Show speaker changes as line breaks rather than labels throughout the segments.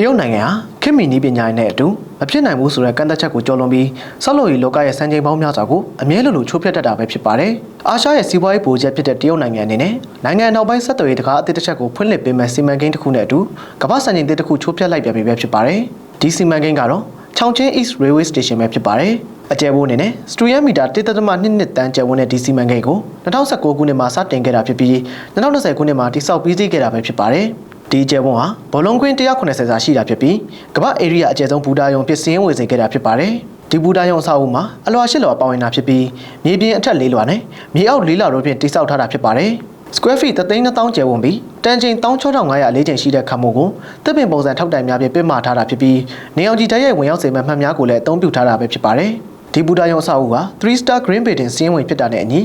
တရုတ်နိုင်ငံဟာခေတ်မီနည်းပညာနဲ့အတူမဖြစ်နိုင်ဘူးဆိုတဲ့ကန့်သက်ချက်ကိုကျော်လွန်ပြီးဆောက်လုပ်ရေးလောကရဲ့စံချိန်ပေါင်းများစွာကိုအမြဲလိုလိုချိုးဖျက်တတ်တာပဲဖြစ်ပါတယ်။အာရှရဲ့စီးပွားရေးဗိုလ်ချက်ဖြစ်တဲ့တရုတ်နိုင်ငံအနေနဲ့နိုင်ငံနောက်ပိုင်းဆက်သွယ်ရေးတကားအသစ်တစ်ချက်ကိုဖွင့်လှစ်ပေးမဲ့စီမံကိန်းတစ်ခုနဲ့အတူကမ္ဘာစံချိန်သစ်တစ်ခုချိုးဖျက်လိုက်ပြန်ပြီပဲဖြစ်ပါတယ်။ဒီစီမံကိန်းကတော့ချောင်ချင်း East Railway Station ပဲဖြစ်ပါတယ်။အကျယ်ဘိုးအနေနဲ့စတူရမီတာ1.2နှစ်တန်းကျယ်ဝန်းတဲ့ဒီစီမံကိန်းကို2019ခုနှစ်မှာစတင်ခဲ့တာဖြစ်ပြီး2020ခုနှစ်မှာတိစောက်ပြီးစီးခဲ့တာပဲဖြစ်ပါတယ်။ ဒီကျယ်ဝန်းဟာဘောလုံးကွင်း190စာရှိတာဖြစ်ပြီးကမ္ဘာဧရိယာအကျယ်ဆုံးဘူတာယုံဖြစ်စင်းဝင်စေခဲ့တာဖြစ်ပါတယ်။ဒီဘူတာယုံအဆောက်အဦမှာအလွာရှစ်လွာပါဝင်တာဖြစ်ပြီးမြေပြင်အထက်လေးလွာနဲ့မြေအောက်လေးလွာတို့ဖြင့်တိစောက်ထားတာဖြစ်ပါတယ်။ square feet 3,000ကျယ်ဝန်းပြီးတန်ချိန်16500လေးချိန်ရှိတဲ့ခမိုကိုတစ်ပင်ပုံစံထောက်တိုင်များဖြင့်ပြစ်မှာထားတာဖြစ်ပြီးနေအောင်ကြီးတိုက်ရိုက်ဝင်ရောက်စေမဲ့မှတ်များကိုလည်းအသုံးပြုထားတာပဲဖြစ်ပါတယ်။ ဒီဘူတာယုံအဆောက်အဦဟာ3 star green building စီးရင်ဝင်ဖြစ်တာနဲ့အညီ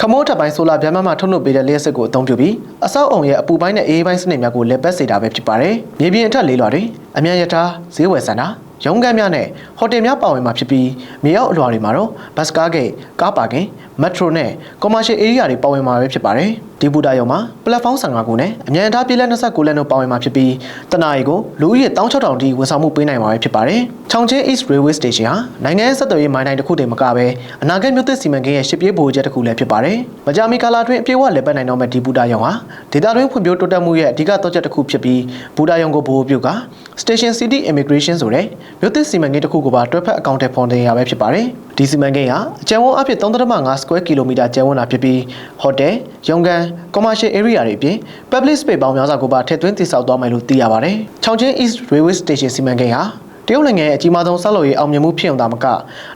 ခမိုးထပ်ပိုင်းဆိုလာဗျမ်းမမထုတ်လုပ်ပေးတဲ့လျှက်စစ်ကိုအသုံးပြုပြီးအဆောက်အုံရဲ့အပူပိုင်းနဲ့အေးပိုင်းစနစ်များကိုလက်ပတ်စေတာပဲဖြစ်ပါတယ်။မြေပြင်အထက်လေးလွာတွေအမြန်ရထားဈေးဝယ်စန္ဒာရုံးခန်းများနဲ့ဟိုတယ်များပါဝင်မှာဖြစ်ပြီးမြေအောက်အလွှာတွေမှာတော့ဘတ်စကားဂိတ်ကားပါကင်မက်ထရိုနဲ့ကွန်မာရှယ်ဧရိယာတွေပါဝင်မှာပဲဖြစ်ပါတယ်ဒီဘူတာယုံမှာပလက်ဖောင်း15ခုနဲ့အမြန်ထားပြည်လက်29လက်တို့ပါဝင်မှာဖြစ်ပြီးတနအီကိုလူဦးရေ16000တိဝန်ဆောင်မှုပေးနိုင်မှာပဲဖြစ်ပါတယ်ချောင်ချင်း East Railway Station ဟာနိုင်ငံရဲ့ဆက်သွယ်ရေးမိုင်းတိုင်းတစ်ခုတည်းမကပဲအနာဂတ်မြို့သစ်စီမံကိန်းရဲ့ရှစ်ပြေးဗိုလ်ချက်တစ်ခုလည်းဖြစ်ပါတယ်မကြာမီကာလအတွင်းအပြည့်အဝလည်ပတ်နိုင်တော့မဲ့ဒီဘူတာယုံဟာဒေသတွင်းဖွံ့ဖြိုးတိုးတက်မှုရဲ့အဓိကတော့ချက်တစ်ခုဖြစ်ပြီးဘူတာယုံကိုဗဟိုပြုက Station City Immigration ဆိုတဲ့မြို့သစ်စီမံကိန်းတစ်ခုကိုပါတွဲဖက်အကောင့်ထဲဖော်တင်ရပဲဖြစ်ပါတယ်ဒီစီမံကိန်းဟာအကျယ်ဝန်းအဖြစ်3.5 square kilometer ကျယ်ဝန်းတာဖြစ်ပြီး hotel ရုံးခန်း commercial area တွေအပြင် public space ပေါင်းများစွာကိုပါထည့်သွင်းတည်ဆောက်သွားမယ်လို့သိရပါတယ်။ချောင်ချင်း East Railway Station စီမံကိန်းဟာတရုတ်နိုင်ငံရဲ့အကြီးမားဆုံးဆောက်လုပ်ရေးအောင်မြင်မှုဖြစ်အောင်သာမက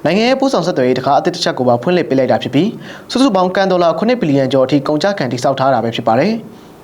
နိုင်ငံရဲ့ပို့ဆောင်ဆက်သွယ်ရေးတခါအသစ်တစ်ချက်ကိုပါဖွင့်လှစ်ပေးလိုက်တာဖြစ်ပြီးစုစုပေါင်းကန်ဒေါ်လာ9ဘီလီယံကျော်အထိကုန်ကျခံတည်ဆောက်ထားတာပဲဖြစ်ပါတယ်။